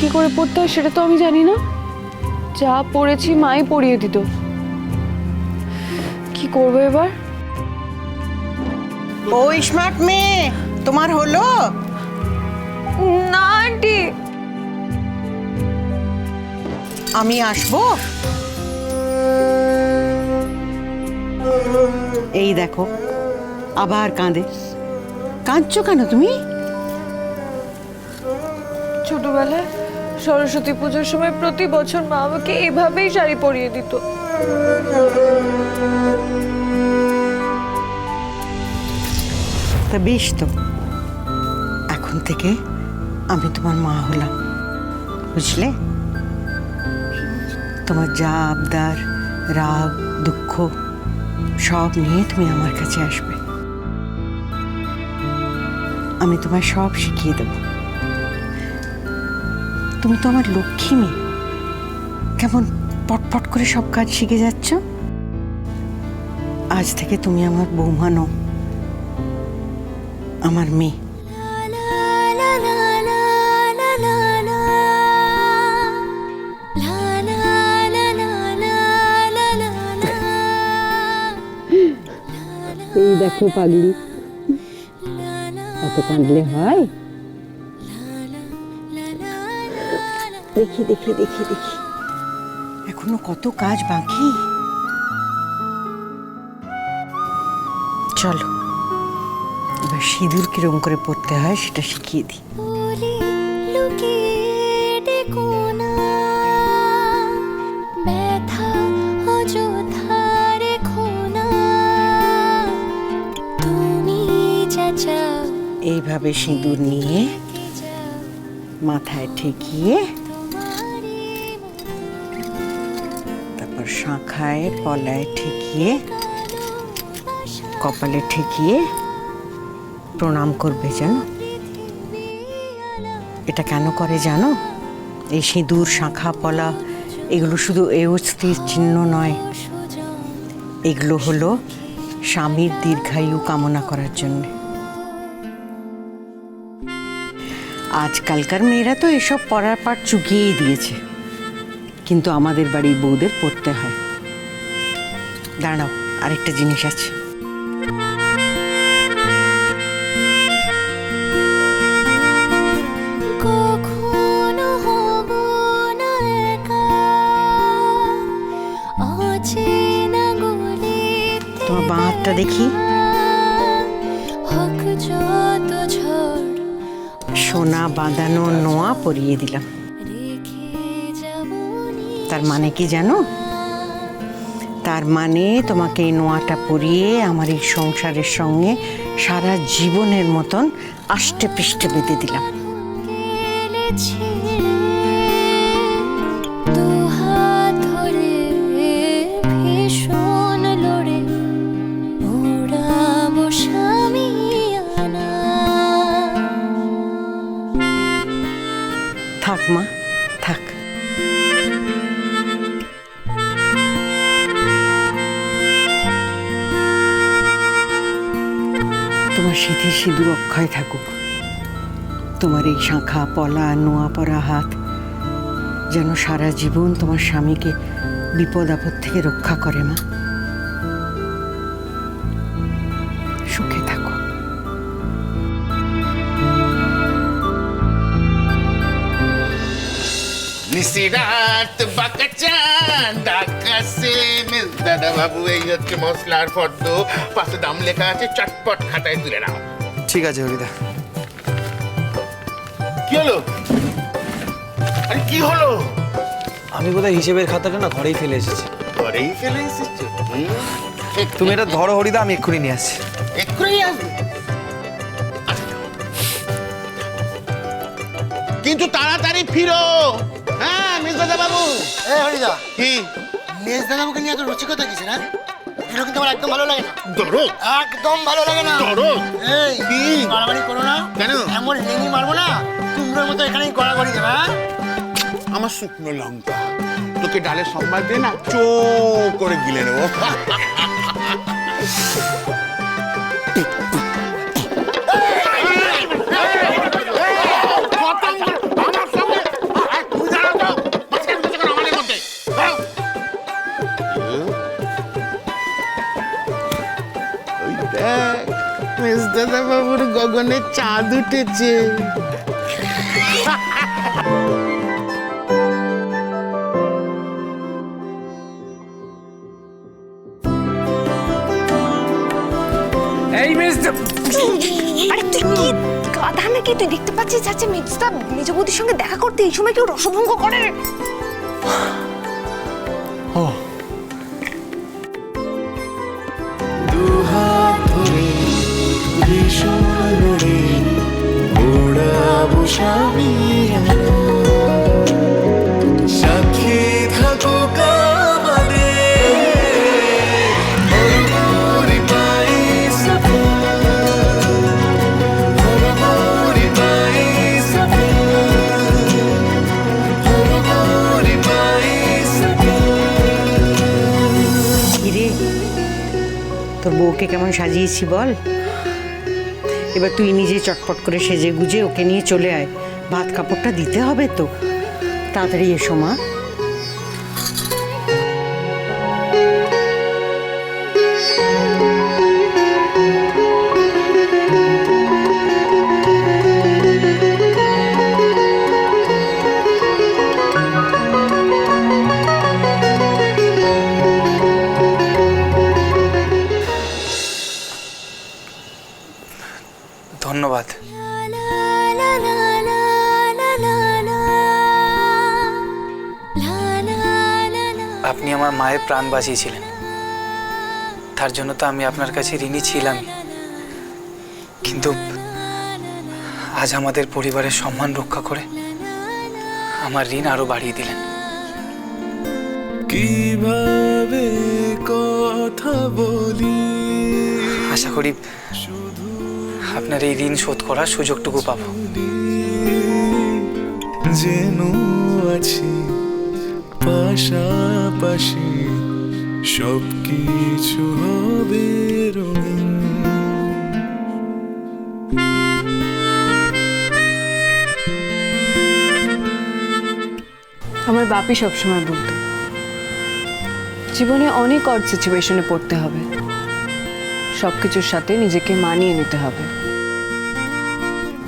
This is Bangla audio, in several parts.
কি করে পড়তে হয় সেটা তো আমি জানি না। যা পড়েছি মাই পড়িয়ে দিত। কি করব এবার? ও স্মার্ট মেয়ে তোমার হলো? না আন্টি। আমি আসব? এই দেখো আবার কাঁদে। কাঁদছো কেন তুমি? ছোটবেলায় সরস্বতী পুজোর সময় প্রতি বছর মা আমাকে এভাবেই শাড়ি পরিয়ে দিত। তা বেশ তো। এখন থেকে আমি তোমার মা হলাম। বুঝলে? তোমার যা আবদার রাগ, দুঃখ সব নিয়ে তুমি আমার কাছে আসবে। আমি তোমায় সব শিখিয়ে দেব। তুমি তো আমার লক্ষ্মী মেয়ে। কেমন পটপট করে সব কাজ শিখে যাচ্ছ? আজ থেকে তুমি আমার বৌমা নও, আমার মেয়ে। এই দেখো পাগলি এত কাঁদলে হয়? দেখি দেখি দেখি দেখি। এখনও কত কাজ বাকি? চলো এবার সিঁদুর কিরম করে পড়তে হয় সেটা শিখিয়ে দিই। এইভাবে সিঁদুর নিয়ে মাথায় ঠেকিয়ে শাঁখায় পলায় ঠেকিয়ে, কপালে ঠেকিয়ে প্রণাম করবে জানো এটা কেন করে জানো? এই সিঁদুর, শাঁখা, পলা, এগুলো শুধু এ অস্থির চিহ্ন নয়। এগুলো হলো স্বামীর দীর্ঘায়ু কামনা করার জন্য। আজকালকার মেয়েরা তো এসব পড়ার পাঠ চুকিয়েই দিয়েছে। কিন্তু আমাদের বাড়ির বউদের পড়তে হয়। দাঁড়াও আরেকটা জিনিস আছে। কখনো হব না একা। অচেনা গলিতে তোমার বাঁ হাতটা দেখি। হোক যত ঝড়। সোনা বাঁধানো নোয়া পরিয়ে দিলাম। তার মানে কি জানো? তার মানে তোমাকে এই নোয়াটা পরিয়ে আমার এই সংসারের সঙ্গে সারা জীবনের মতন আষ্টে পৃষ্ঠে বেঁধে দিলাম। থাক মা। সিঁথি সিঁদুর অক্ষয় থাকুক। তোমার এই শাঁখা, পলা, নোয়া পরা হাত যেন সারা জীবন তোমার স্বামীকে বিপদ আপদ থেকে রক্ষা করে, মা। নিশিরাত বাকাচান আকাশে মিস দাদা বাবু এই হচ্ছে মশলার ফর্দ পাশে দাম লেখা আছে চটপট খাতায় তুলে নাও। ঠিক আছে হরিদা। কি হলো? আরে কি হলো? আমি বোধহয় হিসেবের খাতাটা না ঘরেই ফেলে এসেছি। ঘরেই ফেলে এসেছ? তুমি এটা ধরো হরিদা আমি এক্ষুনি নিয়ে আসছি। এক্ষুনি আসবে? আচ্ছা। কিন্তু তাড়াতাড়ি ফিরো। দাদা বাবু। এ হরিদা। কি? মেজ দাদাবুকে নিয়ে এত রসিকতা কিসে না এগুলো কিন্তু আমার একদম ভালো লাগে না। ধরো। একদম ভালো লাগে না। ধরো। এই কি? মারামারি করো না। কেন? এমন লেঙ্গি মারবো না কুমড়োর মতো এখানেই গড়াগড়ি দেবে হ্যাঁ? আমার শুকনো লঙ্কা। তোকে ডালে সম্বাদ দিয়ে না চো করে গিলে নেব। গগনে চাঁদ উঠেছে। এই মিস আরে তুই কি গাধা নাকি? তুই দেখতে পাচ্ছিস যাচ্ছে মেজদা মেজ বৌদির সঙ্গে দেখা করতে এই সময় কেউ রসভঙ্গ করে? হরমরি পাই সফল কিরে তোর বউকে কেমন সাজিয়েছি বল? এবার তুই নিজে চটপট করে সেজে গুজে ওকে নিয়ে চলে আয়। ভাত কাপড়টা দিতে হবে তো। তাড়াতাড়ি এসো, মা। প্রাণ বাঁচিয়েছিলেন। তার জন্য তো আমি আপনার কাছে ঋণী ছিলামই। কিন্তু আজ আমাদের পরিবারের সম্মান রক্ষা করে আমার ঋণ আরও বাড়িয়ে দিলেন। কীভাবে কথা বলি? আশা করি আপনার এই ঋণ শোধ করার সুযোগটুকু পাব। যেন আছি পাশাপাশি। সব কিছু হবে রঙিন। আমার বাপি সবসময় বলতো জীবনে অনেক অড সিচুয়েশনে পড়তে হবে। সব কিছুর সাথে নিজেকে মানিয়ে নিতে হবে।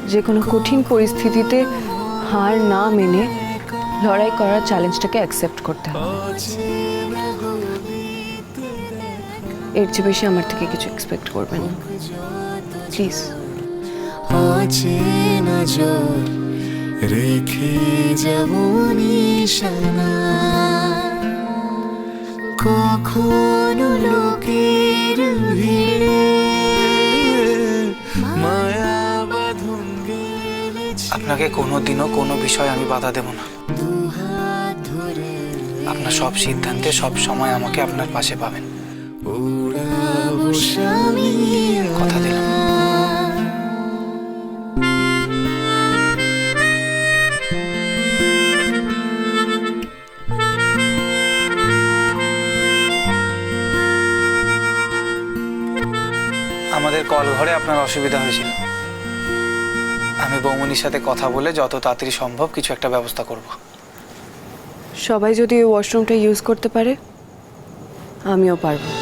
যে কোনো কঠিন পরিস্থিতিতে হার না মেনে লড়াই করার চ্যালেঞ্জটাকে অ্যাকসেপ্ট করতে হবে। এর চেয়ে বেশি আমার থেকে কিছু এক্সপেক্ট করবেন না। প্লিজ রেখে যাব নিশানা। কখনো লোকের ভিড়ে মায়া বাঁধন গেলেছি আপনাকে কোনোদিনও কোনো বিষয়ে আমি বাধা দেব না। আপনার সব সিদ্ধান্তে সব সময় আমাকে আপনার পাশে পাবেন। কথা দিলাম। আমাদের কল ঘরে আপনার অসুবিধা হয়েছিল। আমি বৌমনির সাথে কথা বলে যত তাড়াতাড়ি সম্ভব কিছু একটা ব্যবস্থা করব। সবাই যদি ওই ওয়াশরুমটা ইউজ করতে পারে আমিও পারব।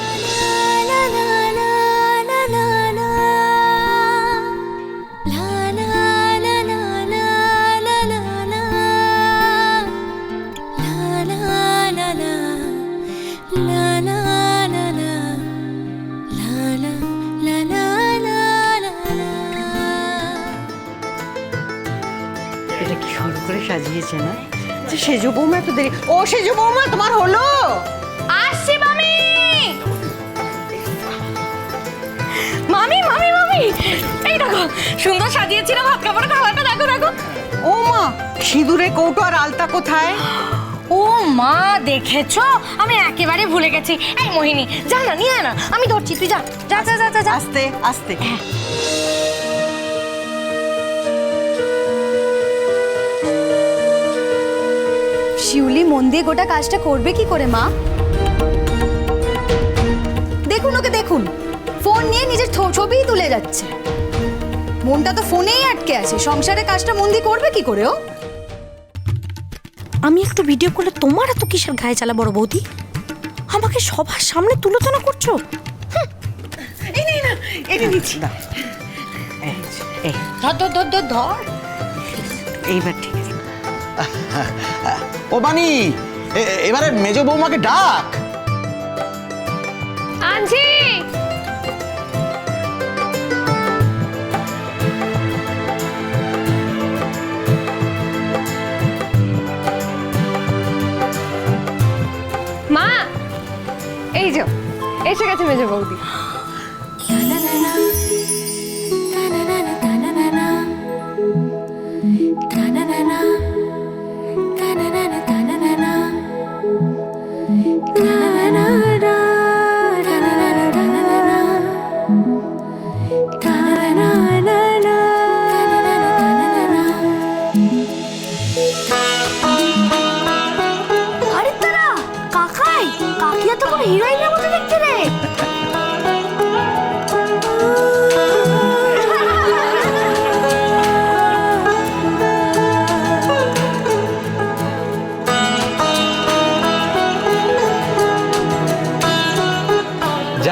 এটা কি সুন্দর করে সাজিয়েছে না? যে সেজো বৌমা একটু দেরি। ও সেজু বৌমা তোমার হলো? আসছি মামি। মামি মামি মামি। এই দেখো সুন্দর সাজিয়েছিল ভাত কাপড় খাওয়াটা দেখো দেখো। ও মা সিঁদুরে কৌটো আর আলতা কোথায়? ও মা দেখেছ? আমি একেবারে ভুলে গেছি। এই মোহিনী যা না নিয়ে না। আমি ধরছি তুই যা। যা যা যা যা আস্তে আস্তে। শিউলি মন দিয়ে গোটা কাজটা করবে কি করে মা? দেখুন ওকে দেখুন। ফোন নিয়ে নিজের ছবিই তুলে যাচ্ছে। মনটা তো ফোনেই আটকে আছে। সংসারে কাজটা মন দিয়ে করবে কি করে ও? আমি একটু ভিডিও করলে তোমার এত কিসের গায়ে চালা বড় বৌদি? আমাকে সবার সামনে তুলোচনা করছ? হুম। এই নে না এনে দিচ্ছি এই যে, এই। ধর ধর ধর ধর ধর। এইবার ঠিক আছে। ও বানি এ- এবারে মেজ বৌমাকে ডাক। আনছি। মা এই যে এসে গেছে মেজো বৌদি।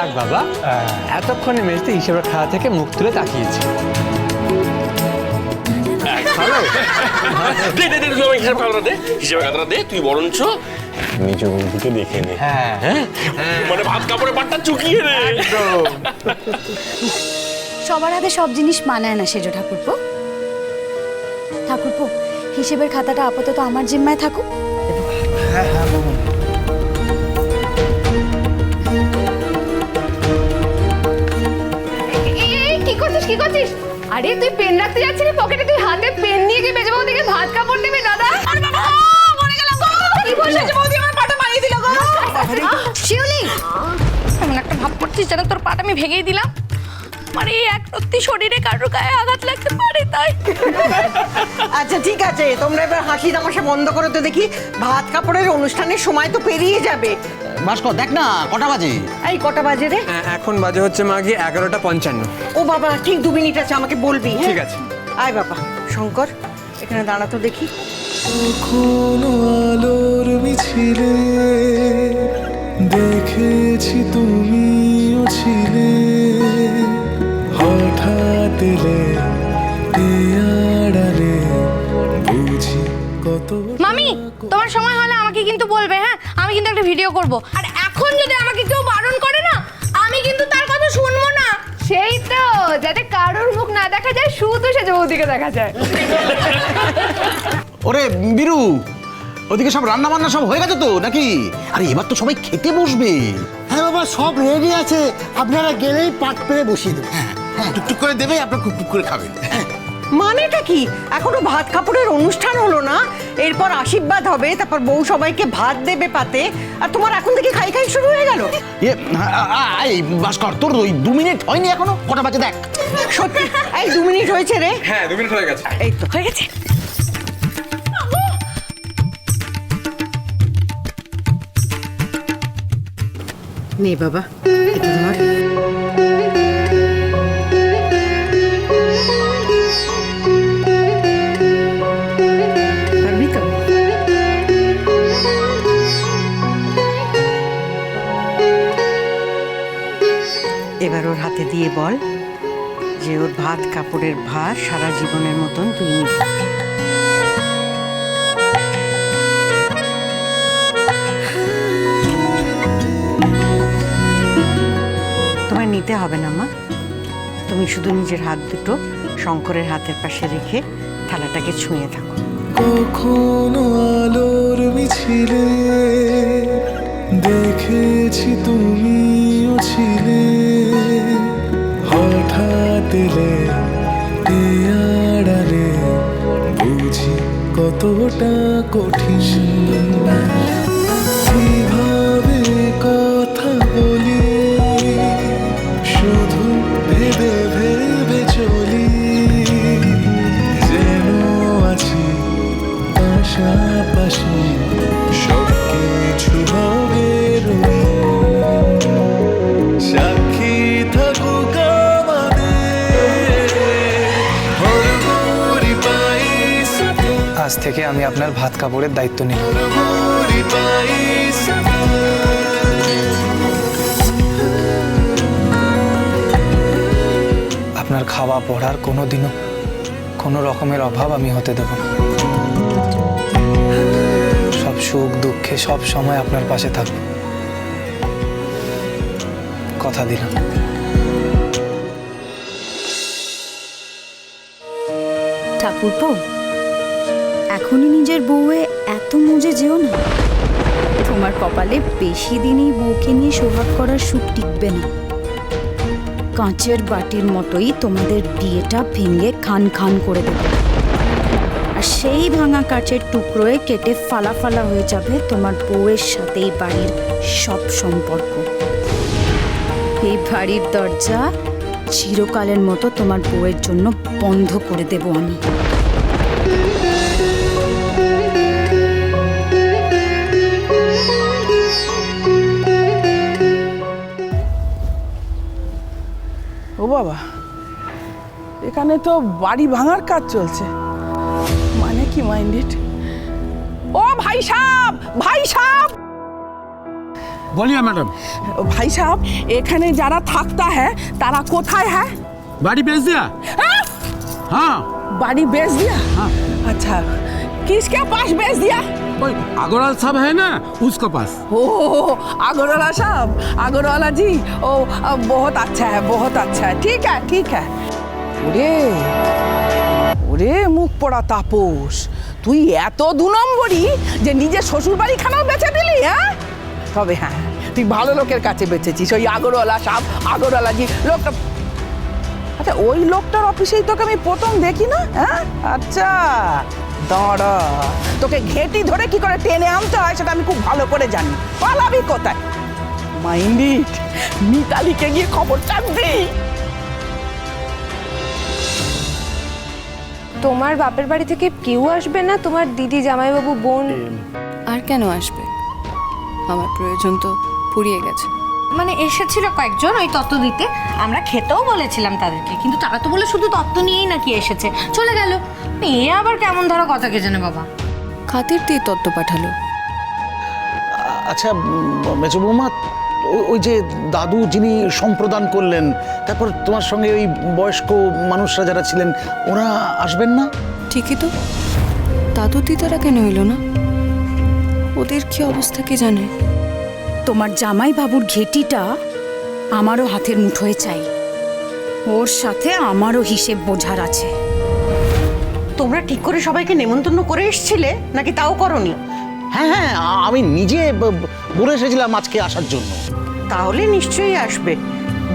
যাক বাবা। এতক্ষণে মেজতে হিসেবের খাওয়া থেকে মুখ তুলে তাকিয়েছি। দে দে দে তুই হিসাব খাতাটা দে হিসাব খাতাটা দে তুই বরঞ্চ নিজ বন্ধুকে দেখে নে। হ্যাঁ। হ্যাঁ? মানে ভাত কাপড়ে পাটটা চুকিয়ে নে। সবার হাতে সব জিনিস মানায় না সেজো ঠাকুরপো। ঠাকুরপো হিসেবের খাতাটা আপাতত আমার জিম্মায় থাকুক। এই কি করছিস আরে তুই পেন রাখতে যাচ্ছিলি পকেটে তুই হাতে পেন নিয়ে গিয়ে মেজো বৌদিকে ভাত কাপড় দেবে দাদা? কি বলছিস? বৌদি আমার পাটা মারিয়ে দিল গো। শিউলি! এমন একটা ভাব করছিস যেন তোর পাটা আমি ভেঙেই দিলাম? মানে এই এক সত্যি শরীরে কারোর গায়ে আঘাত লাগতে পারে তাই। আচ্ছা ঠিক আছে তোমরা এবার হাসি তামাশা বন্ধ করো তো দেখি। ভাত কাপড়ের অনুষ্ঠানের সময় তো পেরিয়ে যাবে। ভাস্কর দেখ না কটা বাজে? এই কটা বাজে রে? এখন বাজে হচ্ছে মাগি এগারোটা পঞ্চান্ন। ও বাবা ঠিক দু মিনিট আছে আমাকে বলবি হ্যাঁ? ঠিক আছে। আয় বাবা শঙ্কর এখানে দাঁড়া তো দেখি। আলোর মিছিলে দেখেছি তুমিও ছিলে। হঠাৎ মামি তোমার সময় হলে আমাকে কিন্তু বলবে হ্যাঁ? আমি কিন্তু একটা ভিডিও করব। আর এখন যদি আমাকে কেউ বারণ করে না আমি কিন্তু তার কথা শুনব না। সেই তো যাতে কারোর মুখ না দেখা যায় শুধু সেজো বৌদিকে দেখা যায়। ওরে বিরু ওদিকে সব রান্না বান্না সব হয়ে গেছে তো নাকি? আরে এবার তো সবাই খেতে বসবে। হ্যাঁ বাবা সব রেডি আছে। আপনারা গেলেই পাট পেরে বসিয়ে দেবেন। হ্যাঁ টুকটুক করে দেবে আপনার খুব করে খাবেন। মানেটা কি? এখনও ভাত কাপড়ের অনুষ্ঠান হলো না। এরপর আশীর্বাদ হবে তারপর বউ সবাইকে ভাত দেবে পাতে। আর তোমার এখন থেকে খাই খাই শুরু হয়ে গেল? এ এই ভাস্কর তোর ওই দু মিনিট হয়নি এখনও? কটা বাজে দেখ। সত্যি? এই দু মিনিট হয়েছে রে। হ্যাঁ দু মিনিট হয়ে গেছে। এই তো। হয়ে গেছে। নে বাবা এটা হাতে দিয়ে বল যে ওর ভাত কাপড়ের ভার সারা জীবনের মতন তুই নিবি। তোমায় নিতে হবে না, মা। তুমি শুধু নিজের হাত দুটো শঙ্করের হাতের পাশে রেখে থালাটাকে ছুঁয়ে থাকো। কখনো আলোর মিছিলে দেখেছি তুমিও ছিলে। এ আড়ালে বুঝি কতটা কঠিন। কীভাবে কথা বলি শুধু ভেবে ভেবে চলি। যেন পাশাপাশি আজ থেকে আমি আপনার ভাত কাপড়ের দায়িত্ব নিই আপনার খাওয়া পড়ার কোনো দিনও কোনো রকমের অভাব আমি হতে দেব সব সুখ দুঃখে সব সময় আপনার পাশে থাকব। কথা দিলাম। ঠাকুরপো এখনই নিজের বউয়ে এত মুজে যেও না। তোমার কপালে বেশি দিনই বউকে নিয়ে সোহাগ করার সুখ টিকবে না। কাঁচের বাটির মতোই তোমাদের বিয়েটা ভেঙে খান খান করে দেবে। আর সেই ভাঙা কাঁচের টুকরোয় কেটে ফালা ফালা হয়ে যাবে তোমার বউয়ের সাথে এই বাড়ির সব সম্পর্ক। এই বাড়ির দরজা চিরকালের মতো তোমার বউয়ের জন্য বন্ধ করে দেব আমি। বাবা? এখানে তো বাড়ি ভাঙার কাজ চলছে। মানে কি মাইন্ডেড ও ভাই সাহেব ভাই সাহেব বলিয়া ম্যাডাম। ভাই সাহেব এখানে যারা থাকতা হ্যাঁ তারা কোথায় হ্যাঁ? বাড়ি বেচ দিয়া? হ্যাঁ? হ্যাঁ। বাড়ি বেচ দিয়া? हाँ अच्छा किसके पास बेच दिया कोई अग्रवाल साहब है ना उसके पास ओ अगरवाला साहब अगरवाला जी ओ अब बहुत अच्छा है बहुत अच्छा है ठीक है ठीक है ওরে ওরে মুখ পড়া তাপস তুই এত দু নম্বরই যে নিজের শ্বশুর বাড়িখানাও বেচে দিলি হ্যাঁ তবে হ্যাঁ তুই ভালো লোকের কাছে বেচেছিস ওই আগরওয়ালা সাহেব আগরওয়ালা জি লোকটা আচ্ছা ওই লোকটার অফিসেই তোকে আমি প্রথম দেখি না হ্যাঁ আচ্ছা দাঁড়া। তোকে ঘেটি ধরে কি করে টেনে আনতে হয় সেটা আমি খুব ভালো করে জানি। পালাবি কোথায়? মাইন্ডিট মিতালিকে গিয়ে খবর দিই তোমার বাপের বাড়ি থেকে কেউ আসবে না? তোমার দিদি জামাইবাবু বোন? আর কেন আসবে? আমার প্রয়োজন তো ফুরিয়ে গেছে। মানে এসেছিল কয়েকজন ওই তত্ত্ব দিতে। আমরা খেতেও বলেছিলাম তাদেরকে কিন্তু তারা তো বলে শুধু তত্ত্ব নিয়েই নাকি এসেছে। চলে গেল। এ আবার কেমন ধরো কথা কে জানে বাবা। খাতির দিয়ে তত্ত্ব পাঠালো। আচ্ছা মেজো বৌমা ওই- ওই যে দাদু যিনি সম্প্রদান করলেন তারপর তোমার সঙ্গে ওই বয়স্ক মানুষরা যারা ছিলেন ওরা আসবেন না? ঠিকই তো। দাদু দিদারা কেন এলো না? ওদের কি অবস্থা কে জানে? তোমার জামাই বাবুর ঘেটিটা আমারও হাতের মুঠোয় চাই। ওর সাথে আমারও হিসেব বোঝার আছে। তোমরা ঠিক করে সবাইকে নেমন্তন্ন করে এসছিলে? নাকি তাও করনি? হ্যাঁ হ্যাঁ আ- আমি নিজে ব- ব- বলে এসেছিলাম আজকে আসার জন্য। তাহলে নিশ্চয়ই আসবে।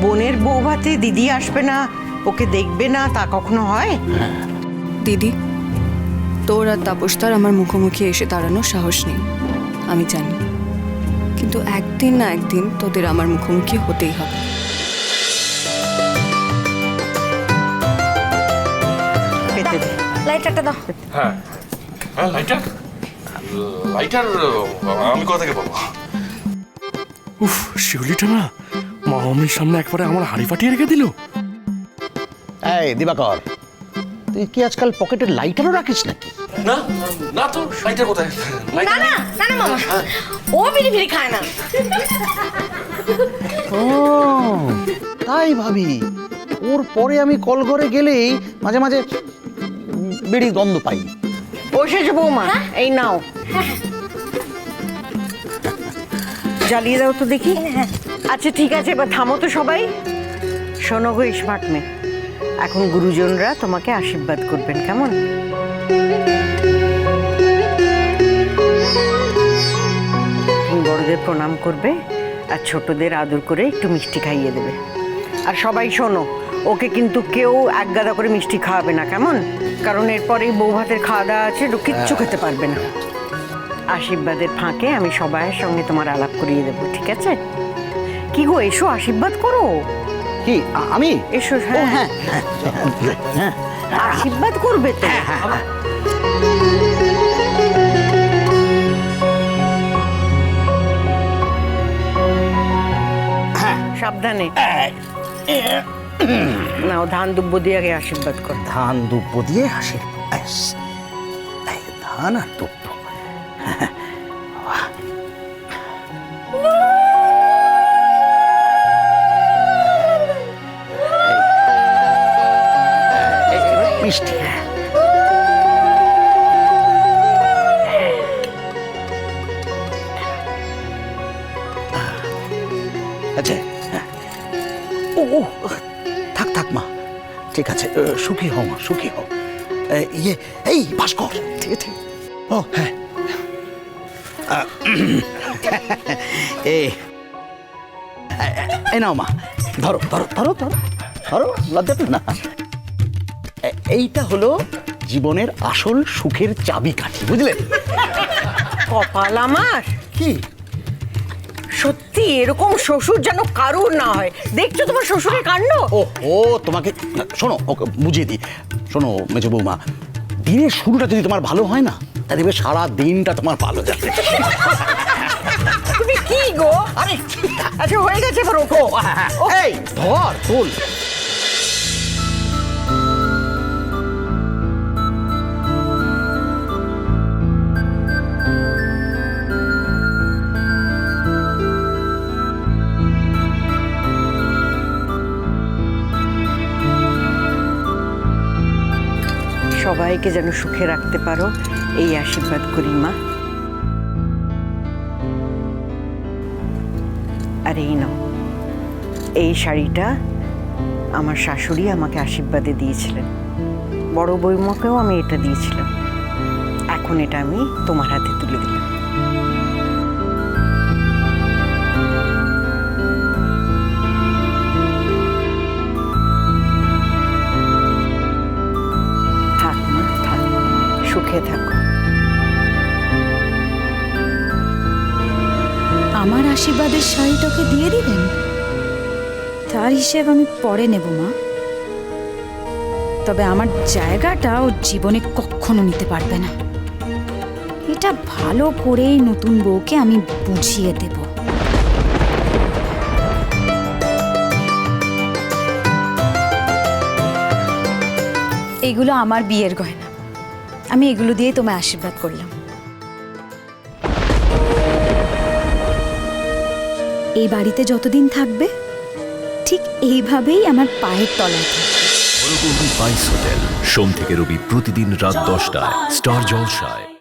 বোনের বউ ভাতে দিদি আসবে না ওকে দেখবে না তা কখনো হয়। দিদি তোর আর তাপসদার আমার মুখোমুখি এসে দাঁড়ানোর সাহস নেই। আমি জানি। কিন্তু একদিন না একদিন তোদের আমার মুখোমুখি হতেই হবে। লাইটারটা দাও। হ্যাঁ। হ্যাঁ লাইটার লাইটার আমি কোথা থেকে পাবো? উফ শিউলিটা না মামামির সামনে একবারে আমার হাড়ি ফাটিয়ে রেখে দিল। এই দিবাকর তুই কি আজকাল পকেটে লাইটারও রাখিস নাকি? না না তো লাইটার কোথায়? লাইটার না না না মামা। ও বিড়ি ফিরি খায় না। ও তাই ভাবি। ওর পরে আমি কল করে গেলেই মাঝে মাঝে বিড়ির গন্ধ পাই। বসেছে বৌমা এই নাও। জ্বালিয়ে দাও তো দেখি। আচ্ছা ঠিক আছে এবার থামো তো সবাই। শোনো গো স্মার্ট মেয়ে। এখন গুরুজনরা তোমাকে আশীর্বাদ করবেন কেমন? বড়দের প্রণাম করবে আর ছোটদের আদর করে একটু মিষ্টি খাইয়ে দেবে। আর সবাই শোনো ওকে কিন্তু কেউ এক গাদা করে মিষ্টি খাওয়াবে না কেমন? কারণ এরপরেই বউ ভাতের খাওয়া দাওয়া আছে কিচ্ছু খেতে পারবে না। আশীর্বাদের ফাঁকে আমি সবাইয়ের সঙ্গে তোমার আলাপ করিয়ে দেবো ঠিক আছে? কি গো এসো আশীর্বাদ করো। কি আমি? এসো হ্যাঁ। হ্যাঁ হ্যাঁ হ্যাঁ। আশীর্বাদ করবে তো? সাবধানে নাও ধান দুব্য দিয়ে আগে আশীর্বাদ কর ধান দুব্য দিয়ে হাসির ব্যাস। এই ধান আর দুব্য সুখী হও মা সুখী হও। এ, ইয়ে এই ভাস্কর। ও হ্যাঁ। এ নাও মা ধরো ধরো ধরো ধরো ধরো লজ্জা পেও না। এইটা হলো জীবনের আসল সুখের চাবিকাঠি বুঝলেন কপাল আমার। কি? সত্যি এরকম শ্বশুর যেন কারুর না হয়। দেখছ তোমার শ্বশুরের কাণ্ড? ও ও তোমাকে শোনো ওকে বুঝিয়ে দিই। শোনো মেজ বৌমা দিনের শুরুটা যদি তোমার ভালো হয় না তাহলে দেখবে সারা দিনটা তোমার ভালো যাবে। তুমি কি গো? আরে আচ্ছা হয়ে গেছে এবার ওঠো এই ধর তোল। সবাইকে যেন সুখে রাখতে পারো। এই আশীর্বাদ করি, মা। আর এই নাও। এই শাড়িটা আমার শাশুড়ি আমাকে আশীর্বাদে দিয়েছিলেন। বড় বৌমাকেও আমি এটা দিয়েছিলাম। এখন এটা আমি তোমার হাতে তুলে দিলাম। সুখে থাকো। আমার আশীর্বাদের শাড়িটাকে দিয়ে দিবেন তার হিসেব আমি পরে নেব, মা। তবে আমার জায়গাটা ও জীবনে কখনো নিতে পারবে না। এটা ভালো করেই নতুন বউকে আমি বুঝিয়ে দেব। এগুলো আমার বিয়ের গয়না। আমি এগুলো দিয়ে তোমায় আশীর্বাদ করলাম। এই বাড়িতে যতদিন থাকবে, ঠিক এইভাবেই আমার পায়ের তলায় থাকবে। হোটেল সোম থেকে রবি প্রতিদিন রাত দশটায় স্টার জলসায়